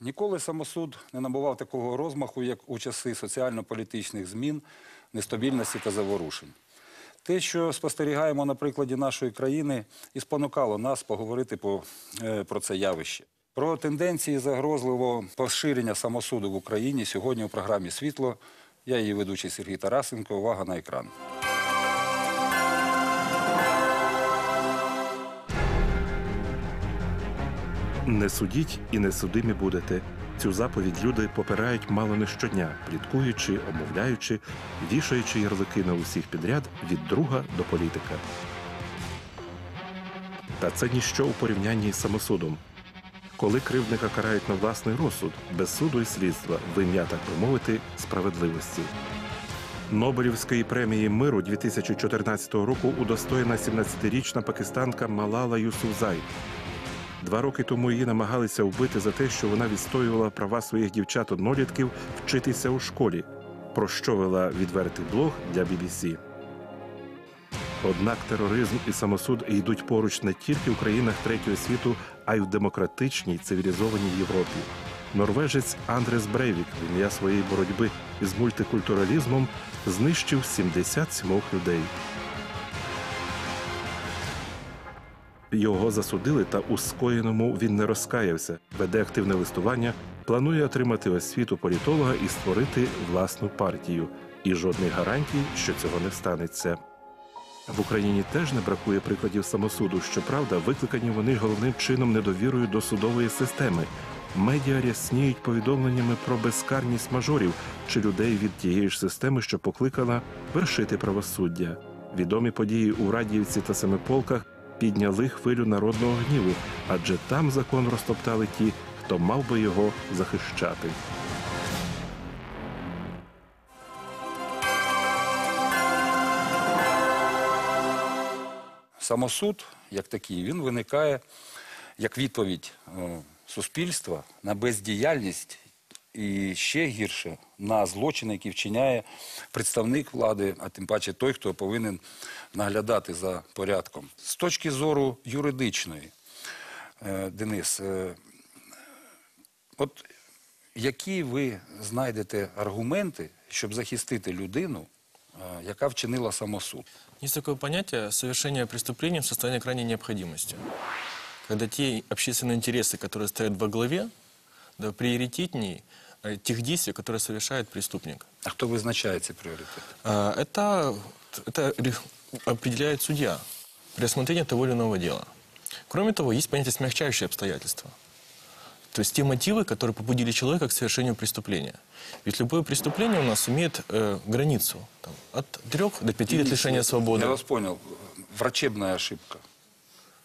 Ніколи самосуд не набував такого розмаху, як у часи соціально-політичних змін, нестабільності та заворушень. Те, що спостерігаємо на прикладі нашої країни, і спонукало нас поговорити по, е, про це явище. Про тенденції загрозливого поширення самосуду в Україні сьогодні у програмі Світло. Я її ведучий Сергій Тарасенко. Увага на екран. Не судіть і не судимі будете. Цю заповідь люди попирають мало не щодня, пліткуючи, омовляючи, вішаючи ярлики на усіх підряд від друга до політика. Та це ніщо у порівнянні із самосудом. Коли кривдника карають на власний розсуд, без суду і слідства, в ім'я, так би мовити, справедливості. Нобелівської премії миру 2014 року удостоєна 17-річна пакистанка Малала Юсуфзай. Два роки тому її намагалися вбити за те, що вона відстоювала права своїх дівчат-однолітків вчитися у школі, про що вела відвертий блог для BBC. Однак тероризм і самосуд йдуть поруч не тільки в країнах третього світу, а й в демократичній цивілізованій Європі. Норвежець Андрес Брейвік в ім'я своєї боротьби із мультикультуралізмом знищив 77 людей. Його засудили, та у скоєному він не розкаявся, веде активне листування, планує отримати освіту політолога і створити власну партію. І жодних гарантій, що цього не станеться. В Україні теж не бракує прикладів самосуду. Щоправда, викликані вони головним чином недовірою до судової системи. Медіа рясніють повідомленнями про безкарність мажорів чи людей від тієї ж системи, що покликала вершити правосуддя. Відомі події у Радіївці та Семиполках підняли хвилю народного гніву, адже там закон розтоптали ті, хто мав би його захищати. Самосуд, як такий, він виникає як відповідь е, суспільства на бездіяльність і ще гірше на злочини, які вчиняє представник влади, а тим паче той, хто повинен наглядати за порядком. З точки зору юридичної, е, Денис, е, от які ви знайдете аргументи, щоб захистити людину, е, яка вчинила самосуд? Есть такое понятие совершение преступления в состоянии крайней необходимости. Когда те общественные интересы, которые стоят во главе, да, приоритетнее э, тех действий, которые совершает преступник. А хто визначає ці пріоритети? А, Это, это ре- определяет судья при рассмотрении того или иного дела. Кроме того, есть понятие смягчающие обстоятельства. То есть те мотивы, которые побудили человека к совершению преступления. Ведь любое преступление у нас имеет э, границу там, от 3 до 5 лет лишения свободы. Я вас понял. Врачебная ошибка.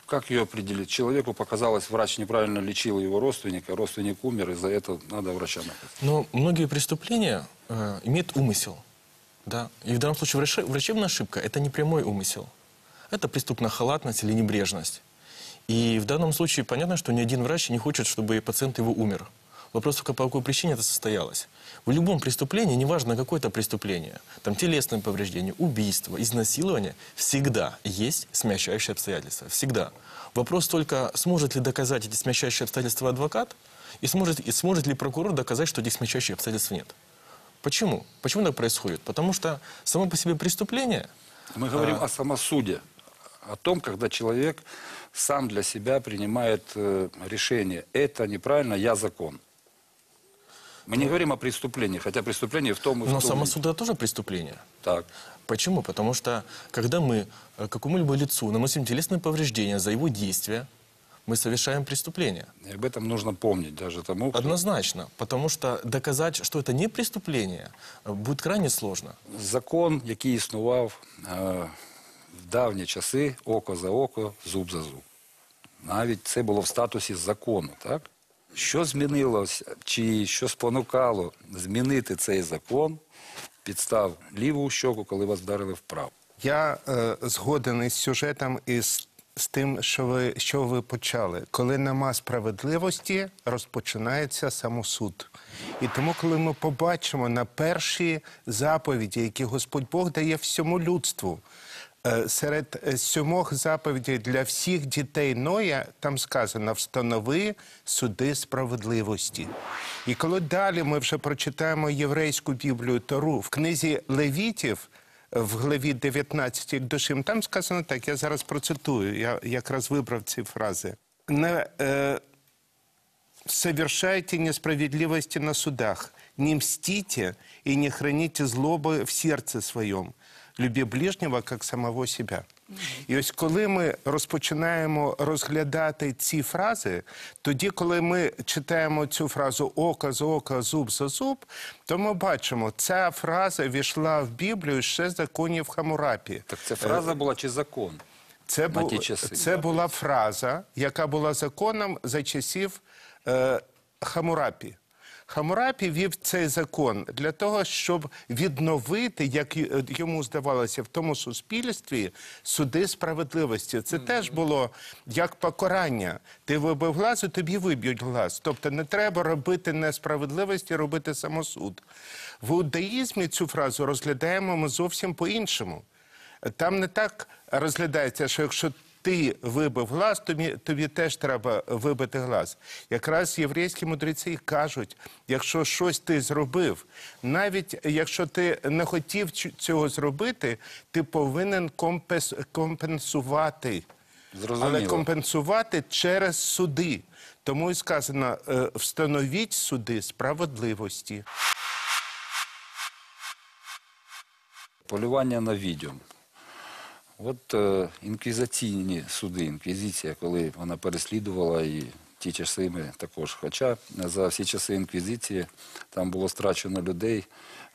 Как ее определить? Человеку показалось, врач неправильно лечил его родственника, родственник умер, и за это надо врача наказать. Но многие преступления э, имеют умысел. Да? И в данном случае враче- врачебная ошибка – это не прямой умысел. Это преступная халатность или небрежность. И в данном случае понятно, что ни один врач не хочет, чтобы пациент его умер. Вопрос только по какой причине это состоялось. В любом преступлении, неважно какое это преступление, там телесное повреждение, убийство, изнасилование, всегда есть смягчающие обстоятельства. Всегда. Вопрос только, сможет ли доказать эти смягчающие обстоятельства адвокат, и сможет, и сможет ли прокурор доказать, что этих смягчающих обстоятельств нет. Почему? Почему так происходит? Потому что само по себе преступление Мы говорим о самосуде, о том, когда человек сам для себя принимает э, решение. Это неправильно, я закон. Мы не говорим о преступлении, хотя преступление в том и в Но том. самосуд это тоже преступление. Так. Почему? Потому что когда мы э, какому-либо лицу наносим телесное повреждение за его действия, мы совершаем преступление. И об этом нужно помнить даже тому, кто... Однозначно. Потому что доказать, что это не преступление, э, будет крайне сложно. Закон, який існував е, в давні часи, око за око, зуб за зуб. Навіть це було в статусі закону, так? Що змінилось, чи що спонукало змінити цей закон, підстав ліву щоку, коли вас вдарили вправо? Я е, згоден із сюжетом і з, з тим, що ви, що ви почали. Коли нема справедливості, розпочинається самосуд. І тому, коли ми побачимо на перші заповіді, які Господь Бог дає всьому людству, Серед е, сьомох заповідей для всіх дітей Ноя там сказано встанови суди справедливості. І коли далі ми вже прочитаємо єврейську Біблію Тору в книзі Левітів е, в главі 19 як душим, там сказано так, я зараз процитую, я якраз вибрав ці фрази. Не, е, совершайте несправедливости на судах, не мстите и не храните злоби в сердце своем. Люби ближнього, як самого себе. І ось коли ми розпочинаємо розглядати ці фрази, тоді, коли ми читаємо цю фразу око за око, зуб за зуб, то ми бачимо, ця фраза війшла в Біблію ще з законів Хамурапі. Так це фраза була чи закон? Це, бу- часи, це була фраза, яка була законом за часів е, Хамурапі. Хамурапі вів цей закон для того, щоб відновити, як йому здавалося, в тому суспільстві суди справедливості. Це теж було як покарання. Ти вибив глаз, і тобі виб'ють глаз. Тобто не треба робити несправедливості, робити самосуд. В іудаїзмі цю фразу розглядаємо ми зовсім по-іншому. Там не так розглядається, що якщо ти вибив глаз, тобі, тобі теж треба вибити глаз. Якраз єврейські мудреці кажуть, якщо щось ти зробив, навіть якщо ти не хотів цього зробити, ти повинен компес- компенсувати. Зрозуміло. Але компенсувати через суди. Тому і сказано, е, встановіть суди справедливості. Полювання на відьом. От е, інквізиційні суди, інквізиція, коли вона переслідувала і ті часи ми також. Хоча за всі часи інквізиції там було страчено людей,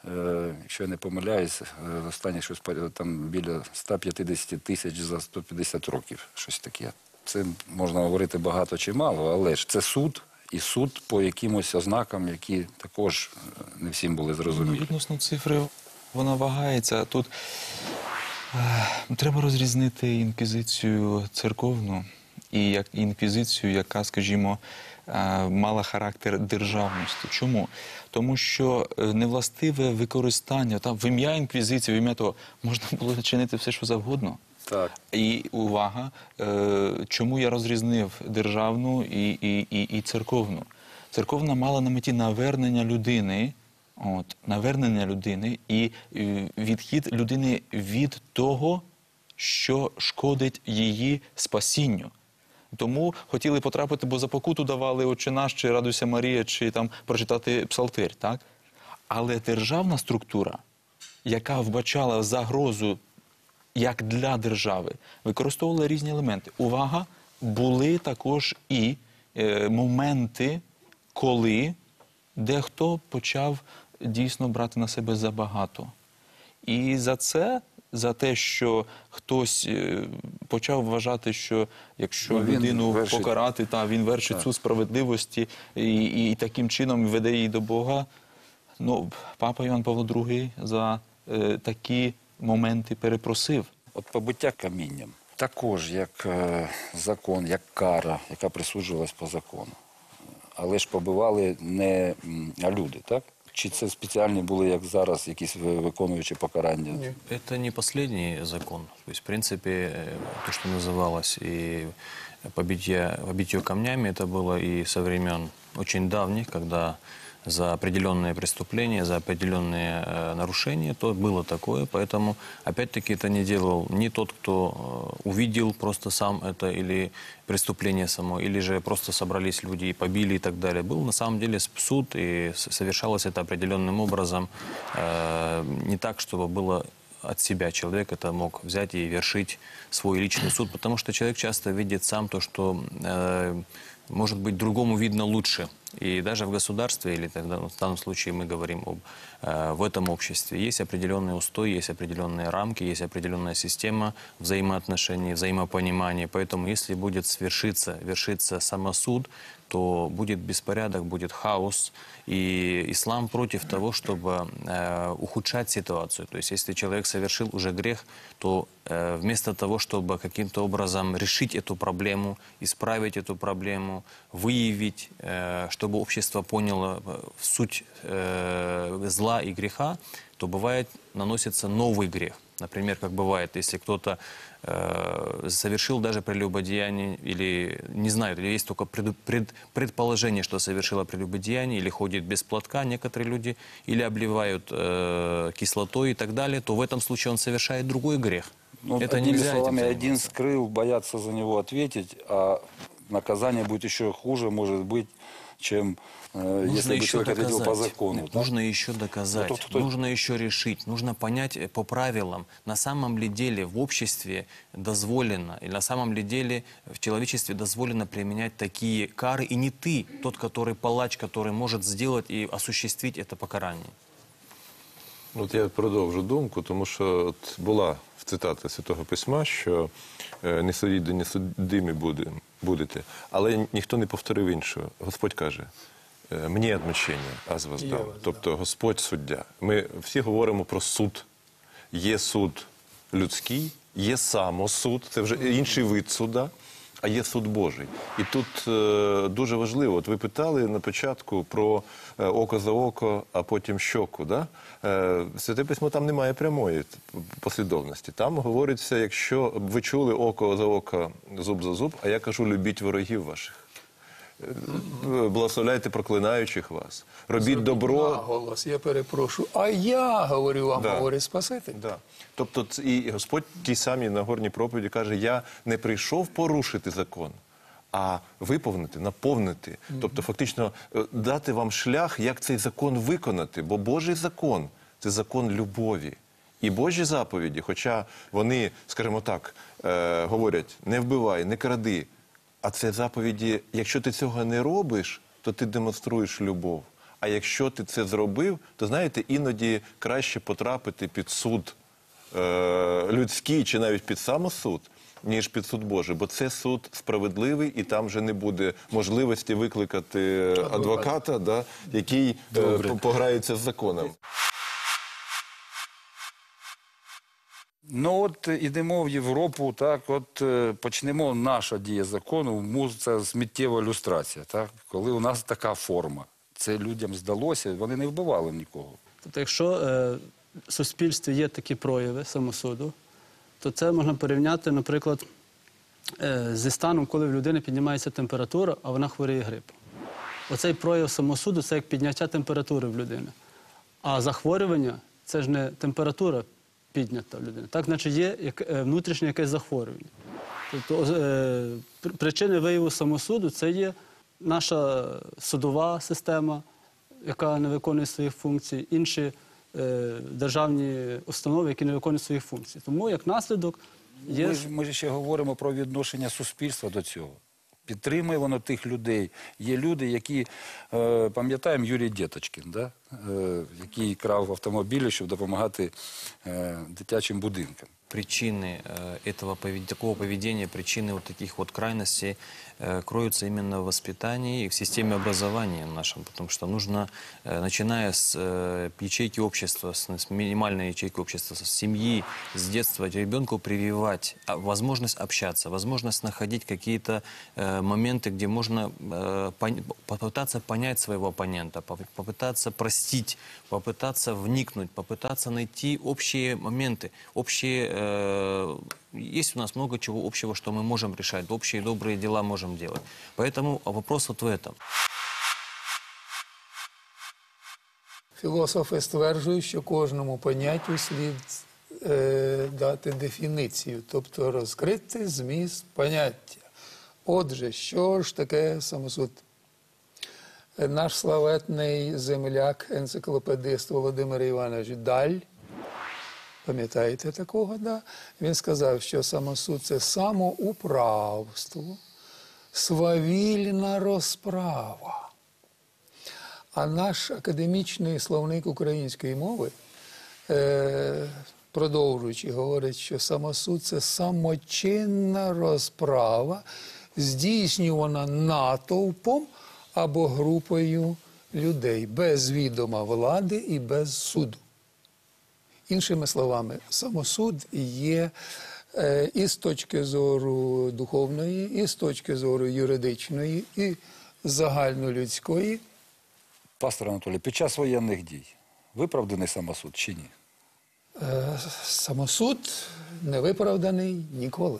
е, якщо я не помиляюсь, е, останнє щось там біля 150 тисяч за 150 років, щось таке. Це можна говорити багато чи мало, але ж це суд і суд по якимось ознакам, які також е, не всім були Ну, зрозумілі. відносно цифри вона вагається. Тут треба розрізнити інквізицію церковну і як інквізицію, яка, скажімо, е, мала характер державності. Чому? Тому що е, невластиве використання там в ім'я інквізиції, в ім'я того можна було чинити все, що завгодно. Так. І увага, е, чому я розрізнив державну і, і, і, і церковну? Церковна мала на меті навернення людини, от, навернення людини і е, відхід людини від того, що шкодить її спасінню. Тому хотіли потрапити, бо за покуту давали «Отче наш» чи Радуйся Марія, чи там прочитати псалтир, так? Але державна структура, яка вбачала загрозу як для держави, використовувала різні елементи. Увага, були також і е, моменти, коли дехто почав дійсно брати на себе забагато. І за це, за те, що хтось е, почав вважати, що якщо Ну, він людину вершить- покарати, та він вершить цю справедливості і, і, таким чином веде її до Бога. Ну, папа Іван Павло II за е, такі моменти перепросив. От побиття камінням також як е, закон, як кара, яка присуджувалась по закону. Але ж побивали не а люди, так? Чи це спеціальні були, як зараз, якісь ви- виконуючі покарання? Это не последний закон. То есть, в принципе, э, то, что называлось и побитие, побитие камнями, это было и со времен очень давних, когда за определенные преступления, за определенные э, нарушения, то было такое. Поэтому, опять-таки, это не делал ни тот, кто э, увидел просто сам это, или преступление само, или же просто собрались люди и побили и так далее. Был на самом деле суд, и с- совершалось это определенным образом, э, не так, чтобы было от себя человек это мог взять и вершить свой личный суд, потому что человек часто видит сам то, что э, может быть другому видно лучше. И даже в государстве, или тогда, ну, в данном случае мы говорим об э, в этом обществе, есть определенные устои, есть определенные рамки, есть определенная система взаимоотношений, взаимопонимания. Поэтому если будет свершиться, вершиться самосуд, то будет беспорядок, будет хаос. И ислам против того, чтобы э, ухудшать ситуацию. То есть, если человек совершил уже грех, то э, вместо того, чтобы каким-то образом решить эту проблему, исправить эту проблему, выявить, э, чтобы общество поняло э, суть э, зла и греха, то бывает наносится новый грех. Например, как бывает, если кто-то э, совершил даже прелюбодеяние, или не знаю, или есть только преду- пред- предположение, что совершило прелюбодеяние, или ходит без платка некоторые люди, или обливают э, кислотой и так далее, то в этом случае он совершает другой грех. Ну, Это одними нельзя этим словами, заниматься. один скрыл, боятся за него ответить, а наказание будет еще хуже, может быть, чем э, если бы человек ответил по закону. Нет, да? Нужно еще доказать, Ну, то- то- нужно еще решить, нужно понять э, по правилам, на самом ли деле в обществе дозволено, или на самом ли деле в человечестве дозволено применять такие кары, и не ты, тот, который палач, который может сделать и осуществить это покарание. От я продовжу думку, тому що от була цитата Святого Письма, що е, не судіть, де не судимі будете. Але ніхто не повторив іншого. Господь каже, е, мені відмічення, аз вас дав. Тобто Господь суддя. Ми всі говоримо про суд. Є суд людський, є самосуд, це вже інший вид суда. А є суд Божий. І тут е, дуже важливо, от ви питали на початку про е, око за око, а потім щоку. Да? Е, Святе письмо там немає прямої послідовності. Там говориться, якщо ви чули око за око, зуб за зуб, а я кажу, любіть ворогів ваших. Благословляйте проклинаючих вас. Робіть добро. Голос, я перепрошую. А я говорю вам, Да. говорить Спаситель. Да. Тобто, і Господь тій самій Нагорній проповіді каже: Я не прийшов порушити закон, а виповнити, наповнити. Тобто, фактично, е, дати вам шлях, як цей закон виконати. Бо Божий закон це закон любові. І Божі заповіді, хоча вони, скажімо так, е, говорять: не вбивай, не кради. А це заповіді, якщо ти цього не робиш, то ти демонструєш любов. А якщо ти це зробив, то знаєте, іноді краще потрапити під суд е, людський чи навіть під самосуд, ніж під суд Божий. Бо це суд справедливий, і там вже не буде можливості викликати адвоката, да, який е, пограється з законом. Ну от ідемо в Європу, так, от е, почнемо наша дія закону, це сміттєва люстрація, так, коли у нас така форма. Це людям здалося, вони не вбивали нікого. Тобто, якщо е, в суспільстві є такі прояви самосуду, то це можна порівняти, наприклад, е, зі станом, коли в людини піднімається температура, а вона хворіє грипом. Оцей прояв самосуду це як підняття температури в людини. А захворювання це ж не температура піднята в людини. Так, значить, є е, внутрішнє якесь захворювання. Тобто е, причини вияву самосуду це є наша судова система, яка не виконує своїх функцій, інші е, державні установи, які не виконують своїх функцій. Тому як наслідок є. Ми ж, ми ще говоримо про відношення суспільства до цього. Підтримує воно тих людей. Є люди, які, е, пам'ятаємо Юрій Дєточкін, да? е, який крав автомобілі, щоб допомагати е, дитячим будинкам. Причины э, этого повед- такого поведения, причины вот таких вот крайностей э, кроются именно в воспитании и в системе образования нашем, потому что нужно, э, начиная с ячейки общества, с, минимальной ячейки общества, с семьи, с детства ребенку прививать а, возможность общаться, возможность находить какие-то моменты, где можно попытаться понять своего оппонента, поп- попытаться простить, попытаться вникнуть, попытаться найти общие моменты, общие... э, есть у нас много чего общего, что мы можем решать, общие добрые дела можем делать. Поэтому вопрос вот в этом. Філософи стверджують, що кожному поняттю слід е, дати дефініцію, тобто розкрити зміст поняття. Отже, що ж таке самосуд? Е, Наш славетний земляк, енциклопедист Володимир Іванович Даль, пам'ятаєте такого, да? він сказав, що самосуд це самоуправство, свавільна розправа. А наш академічний словник української мови, е, продовжуючи, говорить, що самосуд це самочинна розправа, здійснювана натовпом або групою людей без відома влади і без суду. Іншими словами, самосуд є е, і з точки зору духовної, і з точки зору юридичної, і загальнолюдської. Пастор Анатолій, під час воєнних дій виправданий самосуд чи ні? Е, Самосуд не виправданий ніколи.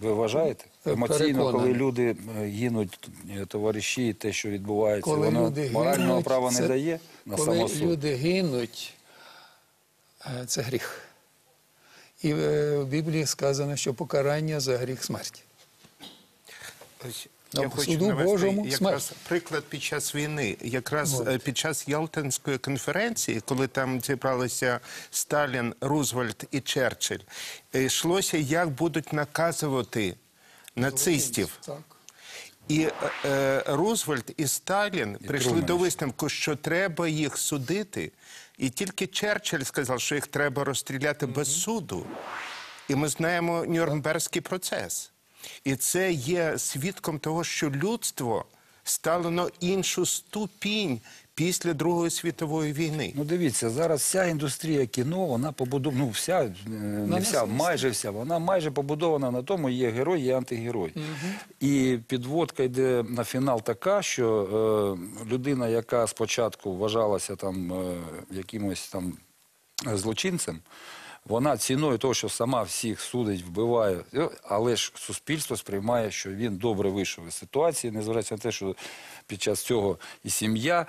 Ви вважаєте? Емоційно, Переконаний. коли люди е, гинуть, е, товариші, те, що відбувається, Коли воно морального гинуть, права це- не дає на коли самосуд. люди гинуть, е, це гріх. І е, в Біблії сказано, що покарання за гріх смерті. Я хочу суду навести Божому якраз смерть. приклад під час війни. Якраз От. е, під час Ялтинської конференції, коли там зібралися Сталін, Рузвельт і Черчилль, е, йшлося, як будуть наказувати нацистів. Так. І е, е, Рузвельт і Сталін прийшли Труман до висновку, що треба їх судити. І тільки Черчилль сказав, що їх треба розстріляти без суду. І ми знаємо Нюрнберзький процес. І це є свідком того, що людство стало на іншу ступінь після Другої світової війни. Ну дивіться, зараз вся індустрія кіно, вона побудована, ну вся, е, не вся, майже вся, вона майже побудована на тому, є герой, є антигерой. І підводка йде на фінал така, що е, людина, яка спочатку вважалася там е, якимось там злочинцем, вона ціною того, що сама всіх судить, вбиває, але ж суспільство сприймає, що він добре вийшов із ситуації, незважаючи на те, що під час цього і сім'я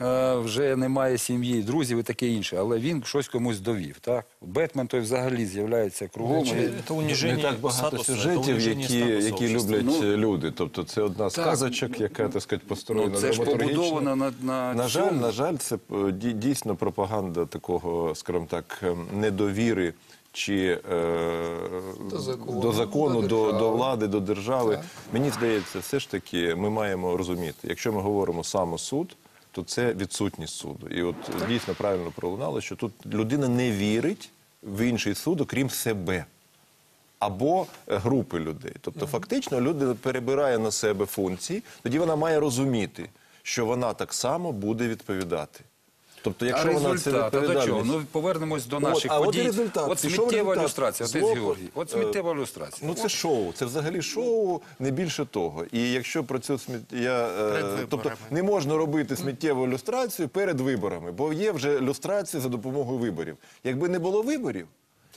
е, вже немає сім'ї, і друзів і таке інше. Але він щось комусь довів. Так? Бетмен той взагалі з'являється кругом. і- Это унижение Не так багато статуса, сюжетів, які, які люблять Ну, е, люди. Тобто це одна з казочок, яка так сказати построєна Ну, це ж побудовано на- на на жаль, на жаль, це е, дійсно пропаганда такого, скажімо так, ем, недовіри. Чи е, До закону, до, закону, до до, влади, до держави. Так. Мені здається, все ж таки ми маємо розуміти, якщо ми говоримо самосуд, то це відсутність суду. І от дійсно правильно пролунало, що тут людина не вірить в інший суд, окрім себе або е, групи людей. Тобто, фактично, людина перебирає на себе функції, тоді вона має розуміти, що вона так само буде відповідати. Тобто, якщо а вона це відповідальність... а до чого? Ну повернемось до От, наших а от подій. результат. От сміттєва ілюстрація, отець Георгій. От е, сміттєва ілюстрація. Ну це шоу, це взагалі шоу, не більше того. І якщо про цю сміття, тобто не можна робити сміттєву ілюстрацію перед виборами, бо є вже люстрація за допомогою виборів. Якби не було виборів,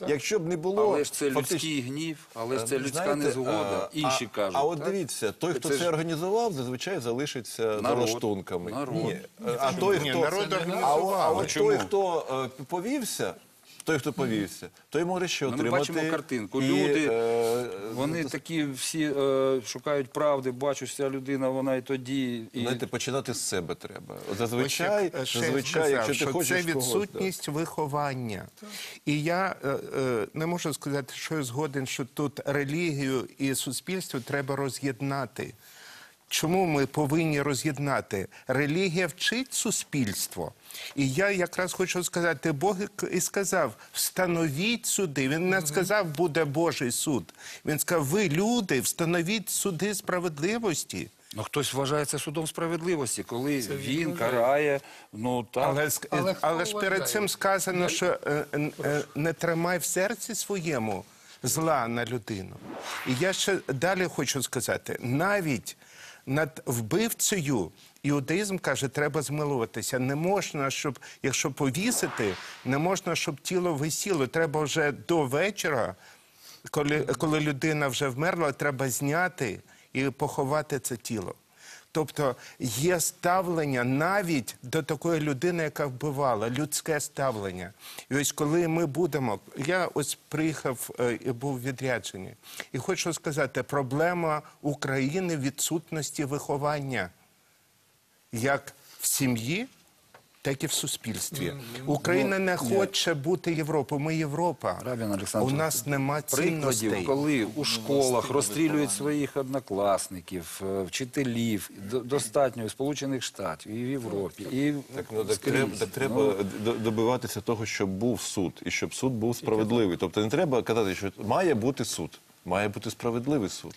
якщо б не було Але ж це фактично- людський гнів, але ж це Е, людська знаєте, незгода. а, Інші а, кажуть. А от так? дивіться, той, хто Це це, ж- організував, зазвичай залишиться за Народ. лаштунками. Народ. Ні. А той, Ні, хто народ а, організував. а от той, хто е, повівся. Той, хто повівся, той може ще Ну, ми бачимо картинку. і, Люди, е, Вони такі всі е, шукають правди, бачу, що ця людина, вона і тоді. І... Знаєте, починати з себе треба. От Зазвичай, е, зазвичай, сказав, якщо ти що хочеш це когось, відсутність виховання. І я е, е, не можу сказати, що я згоден, що тут релігію і суспільство треба роз'єднати. Чому ми повинні роз'єднати? Релігія вчить суспільство. І я якраз хочу сказати, Бог і- сказав: встановіть суди. Він не сказав, буде Божий суд. Він сказав, ви люди, встановіть суди справедливості. Ну, хтось вважає це судом справедливості, коли він карає, ну так. Але, Але але, ж перед цим сказано, що е, е, не тримай в серці своєму зла на людину. І я ще далі хочу сказати: навіть над вбивцею іудаїзм каже, треба змилуватися. Не можна, щоб, якщо повісити, не можна, щоб тіло висіло. Треба вже до вечора, коли, коли людина вже вмерла, треба зняти і поховати це тіло. Тобто є ставлення навіть до такої людини, яка вбивала, людське ставлення. І ось коли ми будемо, я ось приїхав е, і був відряджений, і хочу сказати, проблема України відсутності виховання як в сім'ї, так і в суспільстві. Україна не хоче бути Європою. Ми Європа. У нас нема цінностей. коли у школах розстрілюють своїх однокласників, е, вчителів, до- достатньо і в Сполучених Штатів, і в Європі, і Так, ну, так, треба, так треба Ну, добиватися того, щоб був суд, і щоб суд був справедливий. Тобто не треба казати, що має бути суд. Має бути справедливий суд.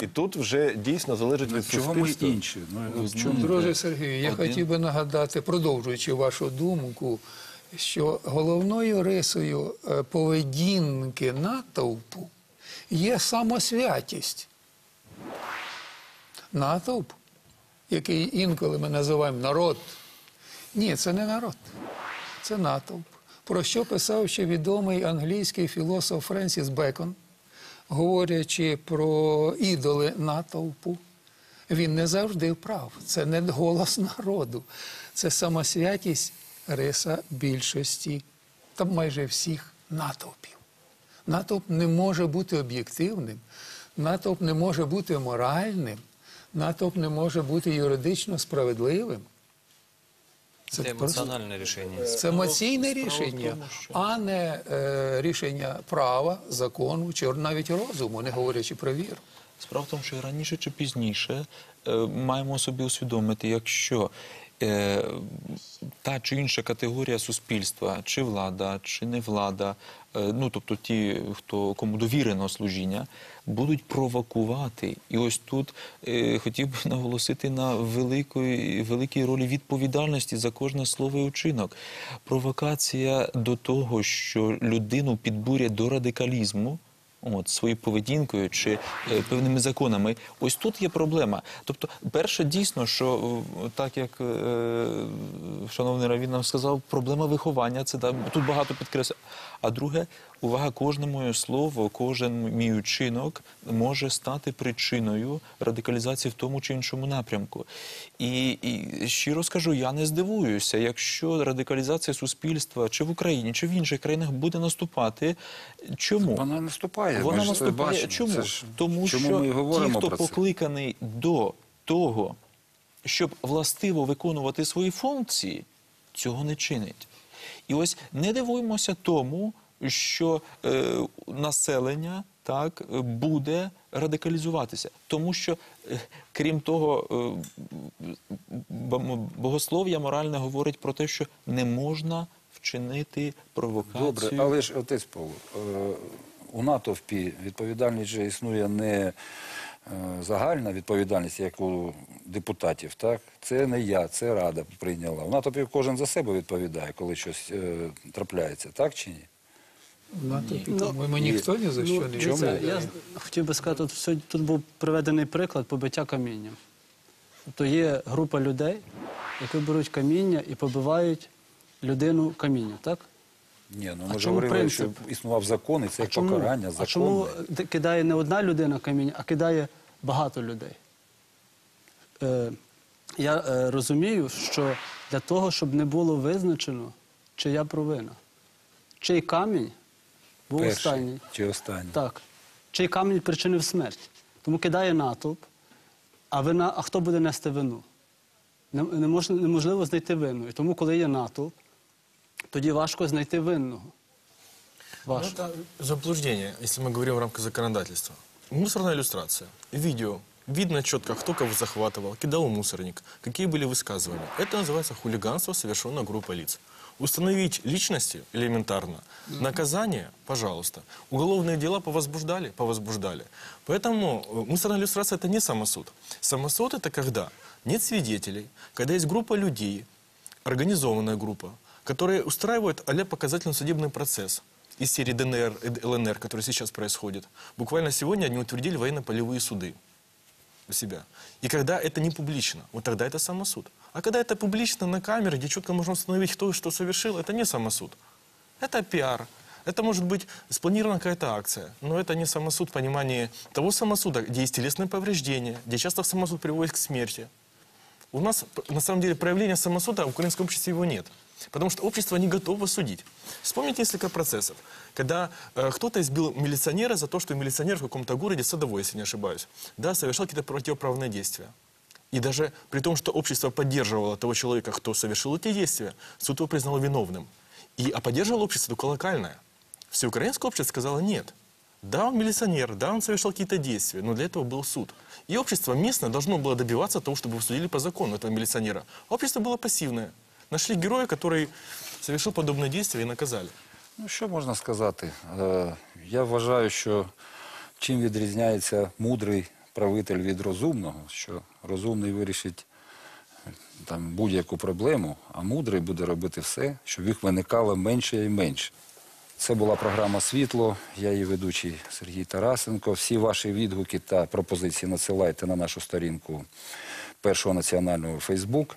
І тут вже дійсно залежить від чого ми суспільства. інші? Ну, чому? Друже Сергію, я хотів би нагадати, продовжуючи вашу думку, що головною рисою е, поведінки натовпу є самосвятість. Натовп, який інколи ми називаємо народ. Ні, це не народ, це натовп. Про що писав ще відомий англійський філософ Френсіс Бекон, говорячи про ідоли натовпу. Він не завжди прав. Це не голос народу, це самосвятість риса більшості та майже всіх натовпів. Натовп не може бути об'єктивним, натовп не може бути моральним, натовп не може бути юридично справедливим. Це це емоціональне рішення. це емоційне рішення, а не е, рішення права, закону чи навіть розуму, не говорячи про віру. Справа в тому, що раніше чи пізніше е, маємо собі усвідомити, якщо та чи інша категорія суспільства, чи влада, чи не влада, е, ну тобто ті, хто кому довірено служіння, будуть провокувати. І ось тут е, хотів би наголосити на великої, великій ролі відповідальності за кожне слово і учинок. Провокація до того, що людину підбурять до радикалізму. От, своєю поведінкою чи е, певними законами. Ось тут є проблема. Тобто, перше, дійсно, що е, так як е, шановний Равін нам сказав, проблема виховання, це да, тут багато підкреслює. А друге, увага, кожне моє слово, кожен мій учинок може стати причиною радикалізації в тому чи іншому напрямку. І, і щиро скажу, я не здивуюся, якщо радикалізація суспільства чи в Україні, чи в інших країнах буде наступати. Чому? Вона наступає. Вона ми ж наступає. бачимо. Чому? Ж- Тому чому що ми говоримо ті, хто про це? покликаний до того, щоб властиво виконувати свої функції, цього не чинить. І ось не дивуємося тому, що е, населення так буде радикалізуватися, тому що, е, крім того, е, богослов'я моральне говорить про те, що не можна вчинити провокацію. Добре, але ж отець Павло, е, у натовпі відповідальність же існує не е, загальна відповідальність, як у депутатів. Так? Це не я, це Рада прийняла. У натовпі кожен за себе відповідає, коли щось е, трапляється, так чи ні? Ну, по-моєму, ніхто ні за що не відповідає. Я хотів би сказати, тут, сьогодні- тут був приведений приклад побиття камінням. Тобто є група людей, які беруть каміння і побивають людину камінням, так? Ні, ну ми ж чому говорили, що існував закон, і це як чому? покарання, а законне. чому кидає не одна людина каміння, а кидає багато людей? Е, я е, розумію, що для того, щоб не було визначено, чия провина. Чий камінь був Перший останній. чи останній? Так. Чий камінь причинив смерть. Тому кидає натовп, а, вина, а хто буде нести вину? Не, не можна, неможливо знайти винну. І тому, коли є натовп, тоді важко знайти винного. Ну, Важко. это заблуждение, если мы говорим в рамках законодательства. Мусорная иллюстрация. Видео. Видно четко, кто кого захватывал, кидал мусорник, какие были высказывания. Это называется хулиганство, совершенное группой лиц. Установить личности элементарно. Наказание, пожалуйста. Уголовные дела повозбуждали? Повозбуждали. Поэтому мусорная иллюстрация – это не самосуд. Самосуд – это когда нет свидетелей, когда есть группа людей, организованная группа, которые устраивают а показательный судебный процесс из серии ДНР и ЛНР, который сейчас происходит. Буквально сегодня они утвердили военно-полевые суды у себя. И когда это не публично, вот тогда это самосуд. А когда это публично на камере, где четко можно установить, кто что совершил, это не самосуд. Это пиар. Это может быть спланирована какая-то акция, но это не самосуд в понимании того самосуда, где есть телесное повреждение, где часто самосуд приводит к смерти. У нас, на самом деле, проявления самосуда в украинском обществе его нет. Потому что общество не готово судить. Вспомните несколько процессов. Когда э, кто-то избил милиционера за то, что милиционер в каком-то городе, садовой, если не ошибаюсь, да, совершал какие-то противоправные действия. И даже при том, что общество поддерживало того человека, кто совершил эти действия, суд его признал виновным. И, а поддерживало общество только локальное. Всеукраинское общество сказало нет. Да, он милиционер, да, он совершал какие-то действия, но для этого был суд. И общество местное должно было добиваться того, чтобы судили по закону этого милиционера. Общество было пассивное. Нашли героя, который совершил подобные действия и наказали. Ну, що можна сказати? Е, Я вважаю, що чим відрізняється мудрий правитель від розумного, що розумний вирішить е, будь-яку проблему, а мудрий буде робити все, щоб їх виникало менше і менше. Це була програма Світло. Я її ведучий Сергій Тарасенко. Всі ваші відгуки та пропозиції надсилайте на нашу сторінку першого національного Фейсбук.